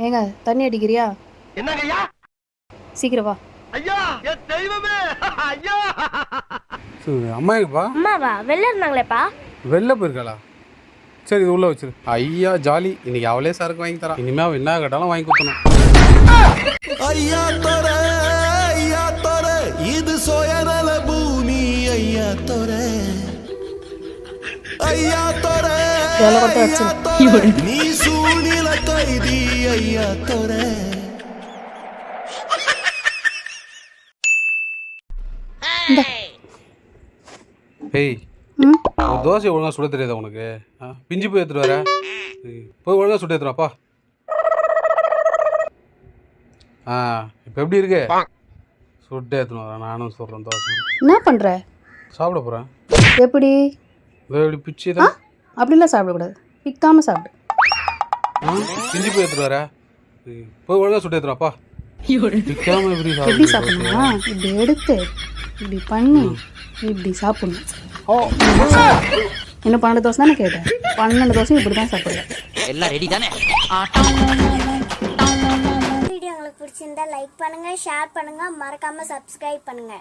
ஏங்க தண்ணி அடிக்கிறியா? என்னங்க ஐயா சீக்கிரம் வா. ஐயா என் தெய்வமே! ஐயா! சரி, அம்மா எங்கப்பா? அம்மாவா? வெளில இருந்தாங்களேப்பா. வெளில போயிருக்காளா? சரி இது உள்ள வச்சிரு. ஐயா ஜாலி. இன்னைக்கு அவளே சரக்கு வாங்கி தரா. இனிமே அவ என்ன கேட்டாலும் வாங்கி கொடுத்தணும் ஐயா தொர ஐயா தொர இது சுயநல பூமி. ஐயா தொர. ஐயா தொர. ஐயா தொர, நீ சூழ்நில கைதி ஐயா தொர ஏய். ஒரு தோசை ஒழுங்கா சுட தெரியாதா உனக்கு? பிஞ்சு போய் எடுத்துட்டு வர ஏய், போய் ஒழுங்கா சுட்டு எடுத்துருவாப்பா ஆ இப்போ எப்படி இருக்கு? சுட்டு எடுத்துன்னு வரேன். நானும் சொல்கிறேன் தோசை என்ன பண்ணுற சாப்பிட போகிறேன் எப்படி? இப்படி பிச்சு தான் அப்படிலாம் சாப்பிடக்கூடாது. பிக்காம சாப்பிடு. ஆ, பிஞ்சு போய் எடுத்துட்டு வர போய் ஒழுங்கா சுட்டு எடுத்துருவாப்பா பிக்காம எப்படி எப்படி சாப்பிடு சாப்பிடணுமா? இப்படி எடுத்து இப்படி பண்ணி இப்படி சாப்பிடணும். ஓ இன்னும் பன்னெண்டு தோசை தானே கேட்டேன்? பன்னெண்டு தோசை இப்படி தான் சாப்பிடுவேன். எல்லாம் ரெடி தானே? வீடியோ உங்களுக்கு பிடிச்சிருந்தா லைக் பண்ணுங்க ஷேர் பண்ணுங்க மறக்காம சப்ஸ்கிரைப் பண்ணுங்க.